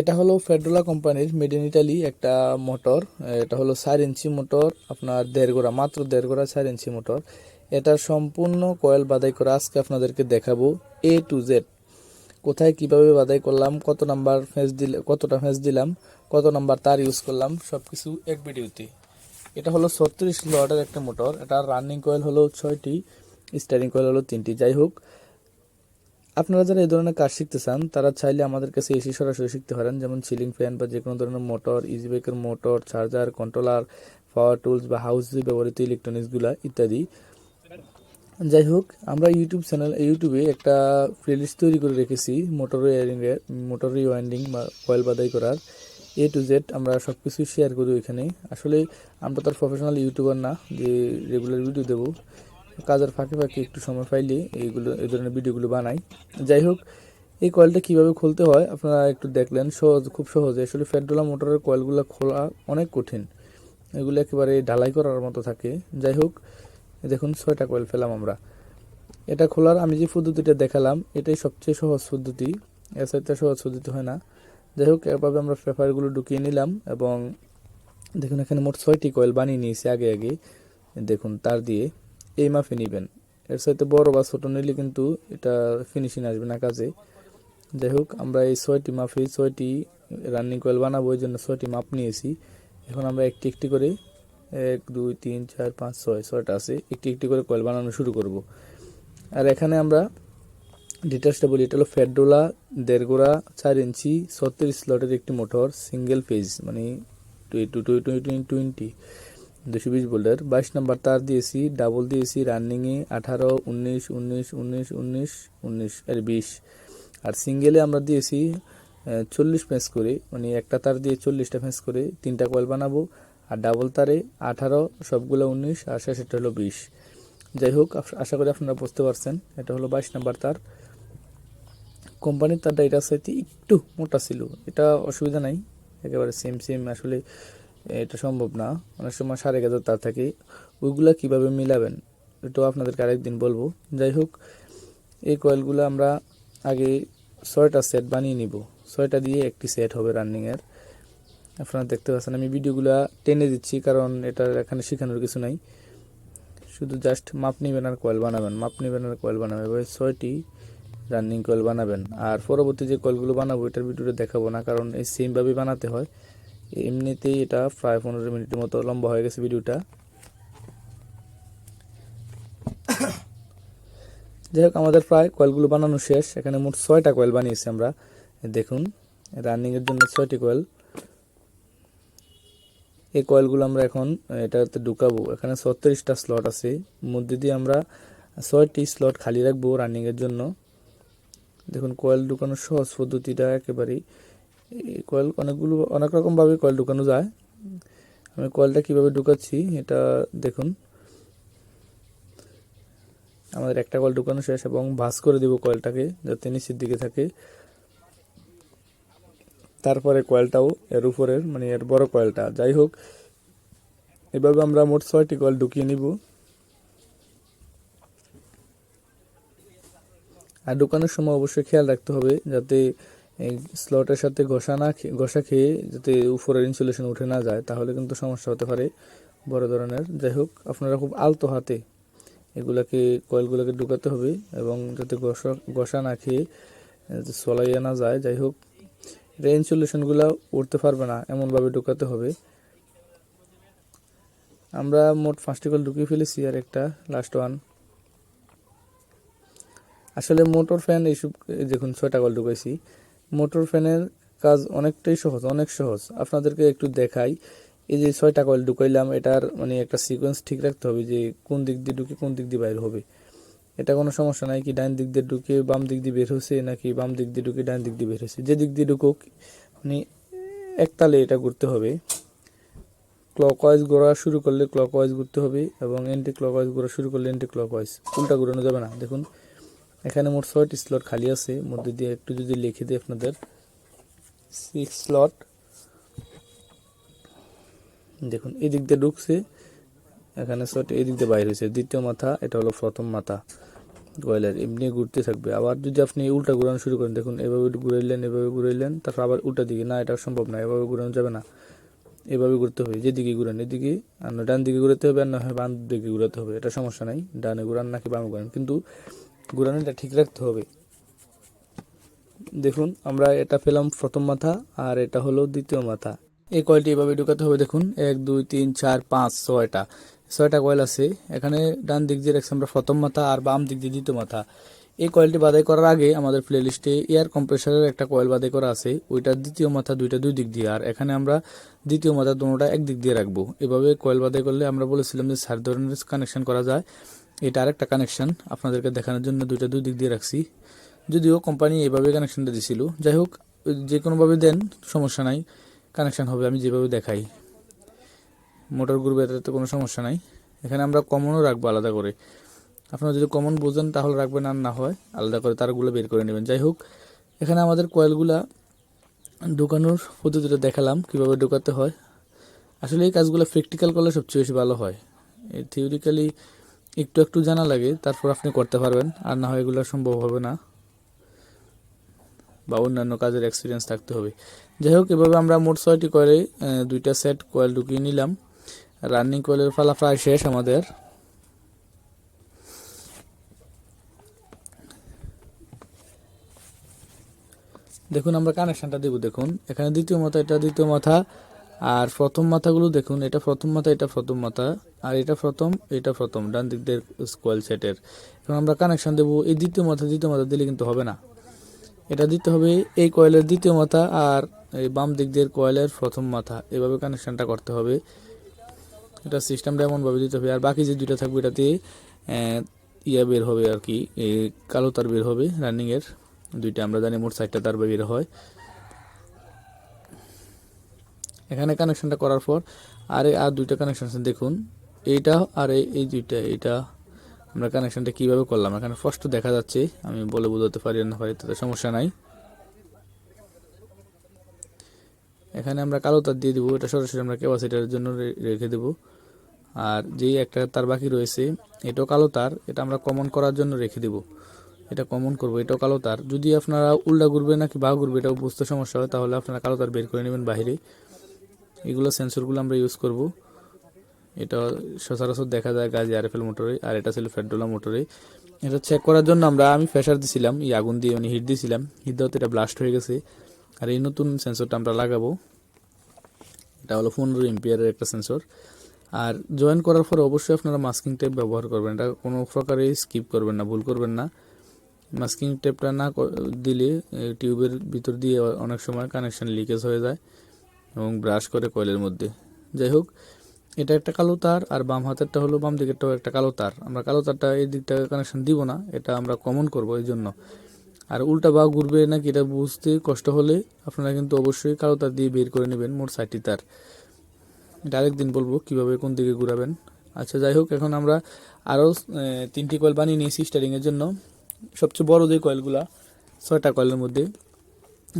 এটা হলো ফেডরোলা কোম্পানির মেড ইন ইটালি একটা মোটর এটা হলো চার ইঞ্চি মোটর আপনার দেড় গোড়া, মাত্র দেড় গোড়া চার ইঞ্চি মোটর এটা সম্পূর্ণ কয়েল বাদাই করে, আজকে আপনাদেরকে দেখাবো এ টু জেড কোথায় কীভাবে বাদাই করলাম, কত নাম্বার ফেঁস দিলে, কতটা ফেঁস দিলাম, কত নাম্বার তার ইউজ করলাম সব কিছু এক ভিডিওতে। এটা হলো ছত্রিশ লটের একটা মোটর এটা রানিং কয়েল হলো ছয়টি স্টারিং কয়েল হলো তিনটি। যাই হোক আপনারা যারা এই ধরনের কাজ শিখতে চান, তারা চাইলে আমাদের কাছে এসে সরাসরি শিখতে পারেন। যেমন সিলিং ফ্যান বা যে কোনো ধরনের মোটর ইজি বাইকের motor charger controller power tools বা হাউসে ব্যবহৃত ইলেকট্রনিক্সগুলো ইত্যাদি। যাই হোক, আমরা ইউটিউব চ্যানেল ইউটিউবে একটা প্লেলিস্ট তৈরি করে রেখেছি মোটর ওয়ারিংয়ের মোটর রিওয়াইন্ডিং বা কয়েল বাদাই করার। এ টু জেড আমরা সব কিছু শেয়ার করি ওইখানে। আসলে আমরা তো প্রফেশনাল ইউটিউবার না, যে রেগুলার ভিডিও দেবো। কাজের ফাঁকে ফাঁকে একটু সময় পাইলে এইগুলো, এই ধরনের ভিডিওগুলো বানাই। যাই হোক, এই কয়েলটা কীভাবে খুলতে হয় আপনারা একটু দেখলেন। সহজ, খুব সহজে। আসলে ফেডরোলা মোটরের কয়েলগুলো খোলা অনেক কঠিন। এগুলো একেবারে ঢালাই করার মতো থাকে। যাই হোক, দেখুন ছয়টা কয়েল ফেলাম আমরা। এটা খোলার, আমি যে পদ্ধতিটা দেখালাম, এটাই সবচেয়ে সহজ পদ্ধতি। সাথে সহজ পদ্ধতি হয় না। যাই হোক এভাবে আমরা পেপারগুলো ঢুকিয়ে নিলাম এবং দেখুন এখানে মোট ছয়টি কয়েল বানিয়ে নিয়েছি আগে আগে। দেখুন, তার দিয়ে এই মাপে নেবেন। এর সাথে বড় বা ছোটো নিলে কিন্তু এটা ফিনিশিং আসবে না কাজে। যাই হোক, আমরা এই ছয়টি মাপে ছয়টি রানিং কয়েল বানাবো ওই জন্য ছয়টি মাপ নিয়েছি। এখন আমরা একটি একটি করে এক, দুই, তিন, চার, পাঁচ, ছয়, ছয়টা আছে, একটি একটি করে কয়েল বানানো শুরু করব। আর এখানে আমরা ডিটেলসটা বলি এটা হলো ফেডরোলা দেড়গোড়া চার ইঞ্চি, ছত্রিশ স্লটের একটি মোটর সিঙ্গেল ফেজ মানে টোয়েন্টি টোয়েন্টি দুশো বিশ ভোল্টের বাইশ নাম্বার তার দিয়েছি, ডাবল দিয়েছি, রানিংয়ে আঠারো, উনিশ উনিশ উনিশ উনিশ উনিশ আর বিশ। আর সিঙ্গেলে আমরা দিয়েছি চল্লিশ ফেঁস করে মানে একটা তার দিয়ে চল্লিশটা ফেঁস করে তিনটা কয়েল বানাবো। আর ডাবল তারে আঠারো, সবগুলো উনিশ, আর শেষেরটা হলো বিশ। যাই হোক, আশ- করি আপনারা বুঝতে পারছেন, এটা হলো বাইশ নাম্বার তার। কোম্পানির তারটা এটার সাথে একটু মোটা ছিল, এটা অসুবিধা নাই, একেবারে সেম সেম আসলে এটা সম্ভব না। অনেক সময় সাড়ে হাজার তার থাকে। ওইগুলা কীভাবে মিলাবেন? এটাও আপনাদেরকে আরেকদিন বলব। যাই হোক, এই কয়েলগুলো আমরা আগে ছয়টা সেট বানিয়ে নিব। ছয়টা দিয়ে একটি সেট হবে রানিংয়ের। আপনারা দেখতে পাচ্ছেন, আমি ভিডিওগুলো টেনে দিচ্ছি কারণ এটা এখানে শেখানোর কিছু নাই। শুধু জাস্ট মাপ নেবেন আর কয়েল বানাবেন। মাপ নেবেন আর কয়েল বানাবেন। এবার ছয়টি রানিং কয়েল বানাবেন। আর পরবর্তী যে কয়েলগুলো বানাবো, এটার ভিডিওটা দেখাবো না কারণ এই সেমভাবে বানাতে হয়। এমনিতেই এটা প্রায় পনেরো মিনিটের মতো লম্বা হয়ে গেছে ভিডিওটা। যাই হোক, আমাদের প্রায় কয়েলগুলো বানানো শেষ। এখানে মোট ছয়টা কয়েল বানিয়েছি আমরা। দেখুন, রানিংয়ের জন্য ছয়টি কয়েল। এই কয়েলগুলো আমরা এখন, এটাতে ঢুকাবো। এখানে ছত্রিশটা স্লট আছে। মধ্যে দিয়ে আমরা ছয়টি স্লট খালি রাখব রানিংয়ের জন্য। দেখুন, কয়েল ঢুকানোর সহজ পদ্ধতিটা একেবারেই এই কয়েল অনেকগুলো, অনেক রকমভাবে কয়েল ঢুকানো যায়। আমি কয়েলটা কীভাবে ঢুকাচ্ছি এটা দেখুন। আমাদের একটা কয়েল ঢুকানো শেষ এবং ভাঁজ করে দেব কয়েলটাকে যাতে নিচের দিকে থাকে। তারপরে কয়েলটাও এর উপরের মানে এর বড় কয়েলটা যাই হোক, এভাবে আমরা মোট ছয়টি কয়েল ঢুকিয়ে নিব। আর ঢুকানোর সময় অবশ্যই খেয়াল রাখতে হবে যাতে এই স্লটের সাথে ঘষা না ঘষা খেয়ে যাতে উপরের ইনসুলেশন উঠে না যায়, তাহলে কিন্তু সমস্যা হতে পারে বড় ধরনের। যাই হোক, আপনারা খুব আলতো হাতে এগুলাকে, কয়েলগুলোকে ঢুকাতে হবে এবং যাতে ঘষা ঘষা না খেয়ে চলাইয়া না যায়, যাই হোক, এটা ইনসুলেশনগুলো উঠতে পারবে না, এমনভাবে ঢুকাতে হবে। আমরা মোট পাঁচটি কল ঢুকিয়ে ফেলেছি আর একটা লাস্ট ওয়ান আসলে মোটর ফ্যান এইসব, এই দেখুন, ছয়টা কল ঢুকাইছি। মোটর ফ্যানের কাজ অনেকটাই সহজ, অনেক সহজ। আপনাদেরকে একটু দেখাই। এই যে ছয়টা কয়েল ঢুকাইলাম, এটার মানে একটা সিকোয়েন্স ঠিক রাখতে হবে যে কোন দিক দিয়ে ঢুকে কোন দিক দিয়ে বাইর হবে। এটা কোনো সমস্যা নাই কি ডান দিক দিয়ে ঢুকে বাম দিক দিয়ে বের হচ্ছে নাকি বাম দিক দিয়ে ঢুকে ডান দিক দিয়ে বের হয়েছে। যে দিক দিয়ে ঢুকুক মানে একতালে এটা ঘুরতে হবে। ক্লক ওয়াইজ ঘোরা শুরু করলে ক্লক ওয়াইজ ঘুরতে হবে এবং এন্টি ক্লক ওয়াইজ ঘোরা শুরু করলে এন্টি ক্লক ওয়াইজ উল্টা ঘুরানো যাবে না, দেখুন। এখানে মোট ছয়টি স্লট খালি আছে। মধ্যে দিয়ে একটু যদি লিখে দিই আপনাদের। সিক্স স্লট দেখুন এই দিক দিয়ে ঢুকছে। এখানে ছয়টি এই দিক দিয়ে বাইর হয়েছে। দ্বিতীয় মাথা, এটা হলো প্রথম মাথা। কয়েলের, এমনি ঘুরতে থাকবে। আবার যদি আপনি উল্টা ঘুরানো শুরু করেন, দেখুন, এভাবে ঘুরাইলেন এভাবে ঘুরাইলেন, তারপর আবার উল্টা দিকে। না, এটা সম্ভব না, এভাবে ঘুরানো যাবে না। এভাবে ঘুরতে হবে, যেদিকে ঘুরান এদিকে। আর ডান দিকে ঘুরাতে হবে, আর না হয় বাম দিকে ঘুরাতে হবে। এটা সমস্যা নাই, ডানে ঘুরান নাকি বামে ঘুরান। কিন্তু ঘুরানোটা ঠিক রাখতে হবে। দেখুন, আমরা এটা পেলাম প্রথম মাথা আর এটা হলো দ্বিতীয় মাথা। এই কয়েলটি এভাবে ঢুকাতে হবে, দেখুন, এক, দুই, তিন, চার, পাঁচ, ছয়টা। ছয়টা কয়েল আছে, এখানে ডান দিক দিয়ে রাখছি আমরা প্রথম মাথা আর বাম দিক দিয়ে দ্বিতীয় মাথা। এই কয়েলটি বাদাই করার আগে আমাদের প্লে লিস্টে এয়ার কম্প্রেসারের একটা কয়েল বাদাই করা আছে, ওইটা দ্বিতীয় মাথা, দুইটা দুই দিক দিয়ে, আর এখানে আমরা দ্বিতীয় মাথা, দুটোটা এক দিক দিয়ে রাখব। এভাবে কয়েল বাদাই করলে আমরা বলেছিলাম যে চার ধরনের কানেকশন করা যায়। এটা আরেকটা কানেকশান আপনাদেরকে দেখানোর জন্য দুইটা দুই দিক দিয়ে রাখছি। যদিও কোম্পানি এভাবে কানেকশানটা দিছিল। যাই হোক, যে কোনোভাবে দেন, সমস্যা নাই। কানেকশান হবে, আমি যেভাবে দেখাই। মোটর গ্রুপে এটাতে কোনো সমস্যা নাই। এখানে আমরা কমনও রাখব আলাদা করে। আপনারা যদি কমন বোঝেন, তাহলে রাখবেন, আর না হয়, আলাদা করে তারগুলো বের করে নেবেন। যাই হোক, এখানে আমাদের কয়েলগুলা ঢোকানোর পদ্ধতিটা দেখালাম, কীভাবে ঢোকাতে হয়। আসলে এই কাজগুলো প্র্যাকটিক্যাল করলে সবচেয়ে বেশি ভালো হয়। থিওরিক্যালি একটু একটু জানা লাগে, তারপর আপনি করতে পারবেন। আর না হয় এগুলো সম্ভব হবে না। বা অন্যান্য কাজের এক্সপিরিয়েন্স থাকতে হবে। যাই হোক, এভাবে আমরা মোট ছয়টি কয়েলে দুইটা সেট কয়েল ঢুকিয়ে নিলাম। রানিং কয়েলের ফালা প্রায় শেষ আমাদের। দেখুন, আমরা কানেকশনটা দেবো, দেখুন। এখানে দ্বিতীয় মাথা, এটা দ্বিতীয় মাথা। আর প্রথম মাথাগুলো দেখুন, এটা প্রথম মাথা, এটা প্রথম মাথা, আর এটা প্রথম এটা প্রথম, ডান দিক দিয়ে স্কোয়াল সেটের এখন আমরা কানেকশন দেবো এই দ্বিতীয় মাথা দ্বিতীয় মাথা দিলে কিন্তু হবে না। এটা দিতে হবে এই কয়েলের দ্বিতীয় মাথা আর এই বাম দিক দিয়ে কয়েলের প্রথম মাথা। এভাবে কানেকশনটা করতে হবে। এটা সিস্টেমটা এমনভাবে দিতে হবে। আর বাকি যে দুইটা থাকবে এটাতে ইয়া বের হবে আর কি কালো তার বের হবে রানিংয়ের দুইটা আমরা জানি মোট সাইডটা তার বের হয়। এখানে কানেকশনটা করার পর, আর আর দুইটা কানেকশন আছে, দেখুন। এইটা আর এই- দুইটা, এইটা। আমরা কানেকশনটা কীভাবে করলাম? এখানে স্পষ্ট দেখা যাচ্ছে, আমি বলে বোঝাতে পারি না পারি, তাতে সমস্যা নাই। এখানে আমরা কালো তার দিয়ে দিব, এটা সরাসরি আমরা ক্যাপাসিটারের জন্য রেখে দেব। আর যেই একটা তার বাকি রয়েছে, এটাও কালো তার এটা আমরা কমন করার জন্য রেখে দেব। এটা কমন করব, এটাও কালো তার যদি আপনারা উল্টা ঘুরবে নাকি বা ঘুরবে, এটাও বুঝতে সমস্যা হয়, তাহলে আপনারা কালো তার বের করে নেবেন বাইরে। এগুলো সেন্সরগুলো আমরা ইউজ করব। এটা সচরাচর দেখা যায় গাজি আরএফএল মোটরে আর এটা ছিল ফেডরোলা মোটরে এটা চেক করার জন্য আমরা, আমি প্রেশার দিছিলাম, এই আগুন দিয়ে মানে হিট দিছিলাম। হিট দেওয়াতে এটা ব্লাস্ট হয়ে গেছে। আর এই নতুন সেন্সরটা আমরা লাগাবো। এটা হলো পনেরো এমপিয়ারের একটা সেন্সর আর জয়েন করার পর অবশ্যই আপনারা মাস্কিং টেপ ব্যবহার করবেন। এটা কোনো প্রকারে স্কিপ করবেন না, ভুল করবেন না। মাস্কিং টেপটা না দিলে টিউবের ভিতর দিয়ে অনেক সময় কানেকশন লিকেজ হয়ে যায়। এবং ব্রাশ করে কয়েলের মধ্যে। যাই হোক, এটা একটা কালো তার, আর বাম হাতেরটা হলো বাম দিকেরটাও একটা কালো তার। আমরা কালো তারটা এই দিকটা কানেকশন দিব না, এটা আমরা কমন করব এই জন্য। আর উল্টা বা ঘুরবে নাকি এটা বুঝতে কষ্ট হলে আপনারা কিন্তু অবশ্যই কালো তার দিয়ে বের করে নেবেন মোট ষাটটি তার। এটা আরেকদিন বলব কীভাবে কোন দিকে ঘুরাবেন। আচ্ছা যাই হোক, এখন আমরা আরও তিনটি কয়েল বানিয়ে নিয়েছি স্টারিংয়ের জন্য। সবচেয়ে বড় যে কয়েলগুলা ছয়টা কয়েলের মধ্যে,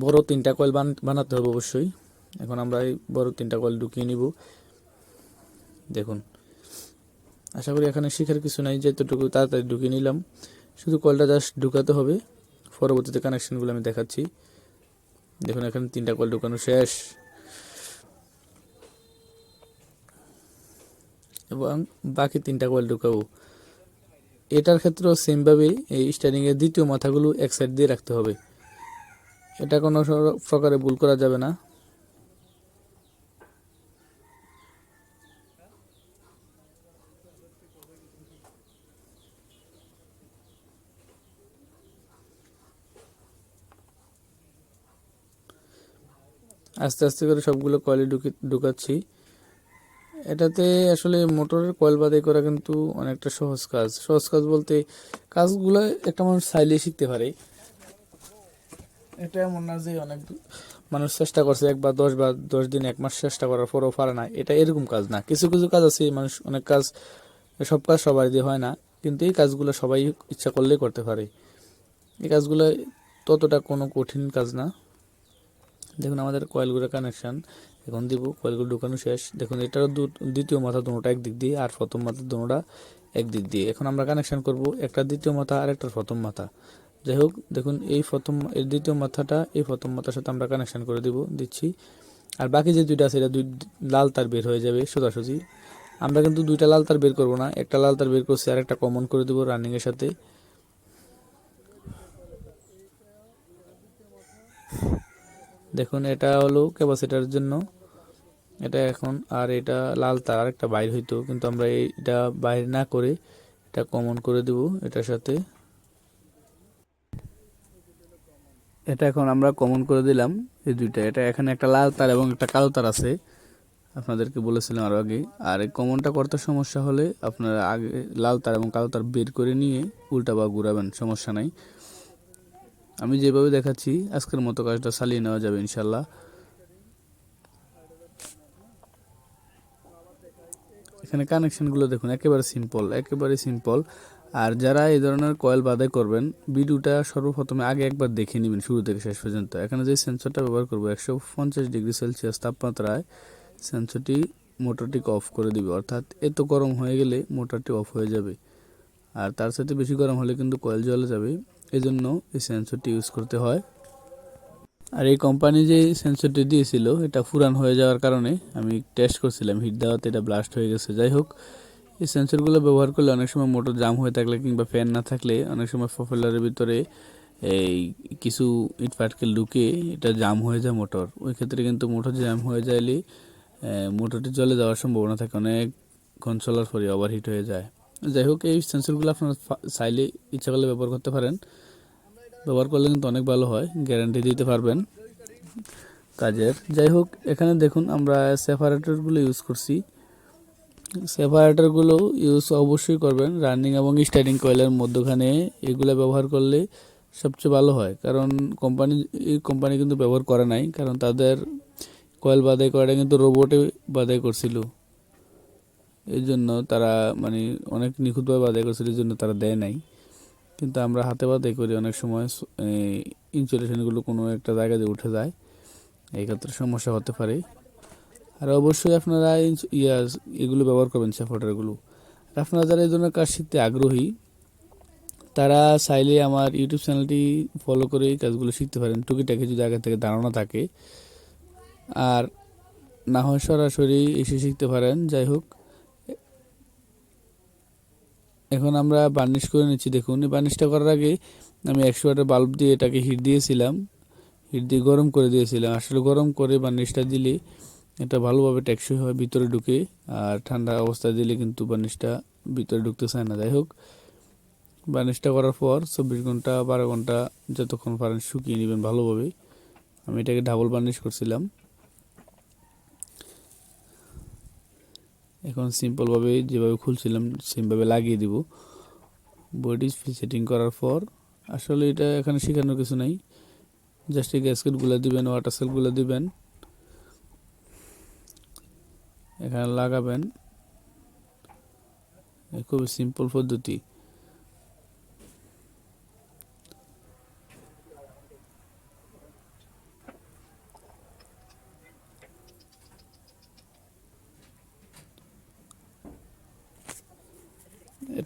বড় তিনটা কয়েল বান- বানাতে হবে অবশ্যই। এখন আমরা এই বড় তিনটা কয়েল ঢুকিয়ে নিব। দেখুন, আশা করি এখানে শেখার কিছু নাই, যতটুকু তাড়াতাড়ি ঢুকিয়ে নিলাম। শুধু কলটা জাস্ট ঢুকাতে হবে, পরবর্তীতে কানেকশনগুলো আমি দেখাচ্ছি। দেখুন, এখানে তিনটা কল ঢুকানো শেষ। এবং বাকি তিনটা কল ঢুকাবো। এটার ক্ষেত্রেও সেমভাবে এই স্টারিংয়ের দ্বিতীয় মাথাগুলো এক সাইড দিয়ে রাখতে হবে। এটা কোনো প্রকারে ভুল করা যাবে না। আস্তে আস্তে করে সবগুলো কয়েলে ঢুকে ঢুকাচ্ছি। এটাতে আসলে মোটরের কয়েল বাদাই করা কিন্তু অনেকটা সহজ কাজ। সহজ কাজ বলতে কাজগুলো একটা মানুষ চাইলে শিখতে পারে। এটা এমন না যে অনেক মানুষ চেষ্টা করছে একবার দশ বা দশ দিন, এক মাস চেষ্টা করার পরও পারে না। এটা এরকম কাজ না। কিছু কিছু কাজ আছে, মানুষ অনেক কাজ, সব কাজ সবার দিয়ে হয় না, কিন্তু এই কাজগুলো সবাই ইচ্ছা করলেই করতে পারে। এই কাজগুলো ততটা কোনো কঠিন কাজ না। দেখুন আমাদের কয়েলগুলো কানেকশান এখন দিব, কয়েলগুলো ঢুকানো শেষ। দেখুন এটারও দ্বিতীয় মাথা দুটোটা একদিক দিয়ে আর প্রথম মাথা দুটোটা একদিক দিয়ে। এখন আমরা কানেকশান করব একটা দ্বিতীয় মাথা আর একটা প্রথম মাথা। যাই হোক, দেখুন এই প্রথম এর দ্বিতীয় মাথাটা, এই প্রথম মাথার সাথে আমরা কানেকশান করে দিব, দিচ্ছি। আর বাকি যে দুইটা আছে, এটা দুই, লাল তার বের হয়ে যাবে সোজাসুজি। আমরা কিন্তু দুইটা লাল তার বের করব না, একটা লাল তার বের করছি আর একটা কমন করে দেবো রানিংয়ের সাথে। দেখুন, এটা হলো ক্যাপাসিটার জন্য। এটা এখন, আর এটা লাল তার একটা বাইর হইতো, কিন্তু আমরা এটা বাইর না করে এটা কমন করে দেব এটার সাথে। এটা এখন আমরা কমন করে দিলাম এই দুইটা। এটা এখানে একটা লাল তার এবং একটা কালো তার আছে। আপনাদেরকে বলেছিলাম আরও আগে। আর এই কমনটা করতে সমস্যা হলে আপনারা আগে লাল তার এবং কালো তার বের করে নিয়ে উল্টা বা ঘুরাবেন, সমস্যা নাই। আমি যেভাবে দেখাচ্ছি, আজকের মতো কাজটা চালিয়ে নেওয়া যাবে ইনশাল্লাহ এখানে কানেকশনগুলো দেখুন, একেবারে সিম্পল একেবারে সিম্পল। আর যারা এই ধরনের কয়েল বাদাই করবেন, ভিডিওটা সর্বপ্রথমে আগে একবার দেখে নেবেন, শুরু থেকে শেষ পর্যন্ত। এখানে যে সেন্সরটা ব্যবহার করব, একশো পঞ্চাশ ডিগ্রি সেলসিয়াস তাপমাত্রায় সেন্সরটি মোটরটিকে অফ করে দিবে। অর্থাৎ এত গরম হয়ে গেলে মোটরটি অফ হয়ে যাবে। আর তার সাথে বেশি গরম হলে কিন্তু কয়েল জ্বলে যাবে। এই জন্য এই সেন্সরটি ইউজ করতে হয়। আর এই কোম্পানি যে সেন্সরটি দিয়েছিল, এটা ফুরান হয়ে যাওয়ার কারণে আমি টেস্ট করছিলাম হিট দেওয়াতে এটা ব্লাস্ট হয়ে গেছে। যাই হোক, এই সেন্সরগুলো ব্যবহার করলে অনেক সময় মোটর জাম হয়ে থাকলে কিংবা ফ্যান না থাকলে অনেক সময় ফফেলারের ভিতরে এই কিছু ইট পাটকেল ঢুকে এটা জাম হয়ে যায় মোটর ওই ক্ষেত্রে কিন্তু মোটর জাম হয়ে যাইলে মোটরটি জলে যাওয়ার সম্ভাবনা থাকে। অনেকক্ষণ চলার পরে ওভারহিট হয়ে যায়। যাই হোক এই সেন্সরগুলো আপনারা চাইলে ইচ্ছা করলে ব্যবহার করতে পারেন। ব্যবহার করলে কিন্তু অনেক ভালো হয় গ্যারান্টি দিতে পারবেন। কাজের যাই হোক এখানে দেখুন আমরা সেপারেটরগুলো ইউজ করছি। সেপারেটরগুলো ইউজ অবশ্যই করবেন রানিং এবং স্টার্টিং কয়েলের মধ্যখানে এগুলো ব্যবহার করলে সবচেয়ে ভালো হয়। কারণ কোম্পানি এই কোম্পানি কিন্তু ব্যবহার করে নাই, কারণ তাদের কয়েল বাদাই করাটা কিন্তু রোবটে বাদাই করছিল। এই জন্য তারা মানে অনেক নিখুঁতভাবে বাদাই করছিল এই জন্য তারা দেয় নাই। কিন্তু আমরা হাতে বাদাই করি অনেক সময় ইনসুলেশনগুলো কোনো একটা জায়গায় উঠে যায়। এই ক্ষেত্রে সমস্যা হতে পারে। আর অবশ্যই আপনারা ইয়া, এগুলো ব্যবহার করবেন সাপোর্টারগুলো আপনারা যারা এই ধরনের কাজ শিখতে আগ্রহী, তারা চাইলে আমার ইউটিউব চ্যানেলটি ফলো করে এই কাজগুলো শিখতে পারেন। টুকিটাকি যদি আগে থেকে ধারণা থাকে। আর না হয় সরাসরি এসে শিখতে পারেন। যাই হোক এখন আমরা বার্নিশ করে নিচ্ছি। দেখুন, এই বার্নিশটা করার আগে আমি একশো ওয়াটের বাল্ব দিয়ে এটাকে হিট দিয়েছিলাম। হিট দিয়ে গরম করে দিয়েছিলাম। আসলে গরম করে বার্নিশটা দিলে এটা ভালোভাবে টেকসই হয়, ভিতরে ঢুকে। আর ঠান্ডা অবস্থায় দিলে কিন্তু বার্নিশটা ভিতরে ঢুকতে চায় না। যাই হোক, বার্নিশটা করার পর চব্বিশ ঘণ্টা, বারো ঘণ্টা যতক্ষণ পারেন শুকিয়ে নেবেন ভালোভাবে। আমি এটাকে ডাবল বার্নিশ করছিলাম। এখন সিম্পলভাবে যেভাবে খুলছিলাম সেমভাবে লাগিয়ে দিব। বডি সেটিং করার পর, আসলে এটা এখানে শেখানোর কিছু নাই। জাস্ট এই গ্যাসকেটগুলো দিবেন ওয়াটার সেলগুলো দিবেন। এখানে লাগাবেন। খুবই সিম্পল পদ্ধতি।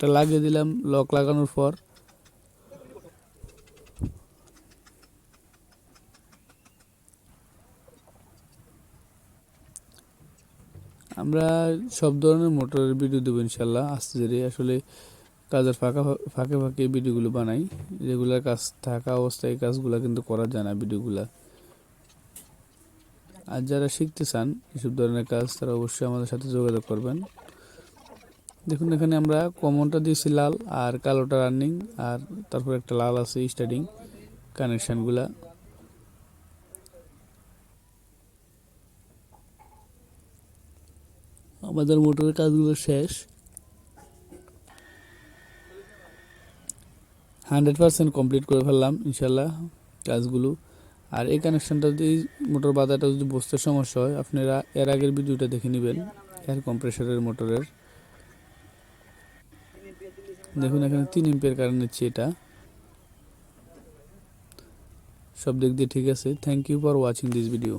এটা লাগিয়ে দিলাম, লক লাগানোর পর। আমরা সব ধরনের মোটরের ভিডিও দেবো ইনশাল্লাহ আস্তে ধীরে। আসলে কাজের ফাঁকা ফাঁকে ফাঁকে ভিডিওগুলো বানাই। রেগুলার কাজ থাকা অবস্থায় কাজগুলো কিন্তু করা যায় না ভিডিওগুলা আর যারা শিখতে চান, এসব ধরনের কাজ, তারা অবশ্যই আমাদের সাথে যোগাযোগ করবেন। দেখুন, এখানে আমরা কমনটা দিয়েছি লাল আর কালোটা রানিং, আর তারপর একটা লাল আছে স্টার্টিং কানেকশানগুলা। আমাদের মোটরের কাজগুলো শেষ। হান্ড্রেড পার্সেন্ট কমপ্লিট করে ফেললাম, ইনশাল্লাহ, কাজগুলো। আর এই কানেকশানটা যদি মোটর বাধাটা যদি বসতে সমস্যা হয়, আপনারা এর আগের ভিডিওটা দেখে নেবেন, এয়ার কম্প্রেসারের মোটরের। দেখুন, এখানে তিন এম্পের কারণে নিচ্ছি এটা। সব দিক দিয়ে ঠিক আছে। Thank you for watching this video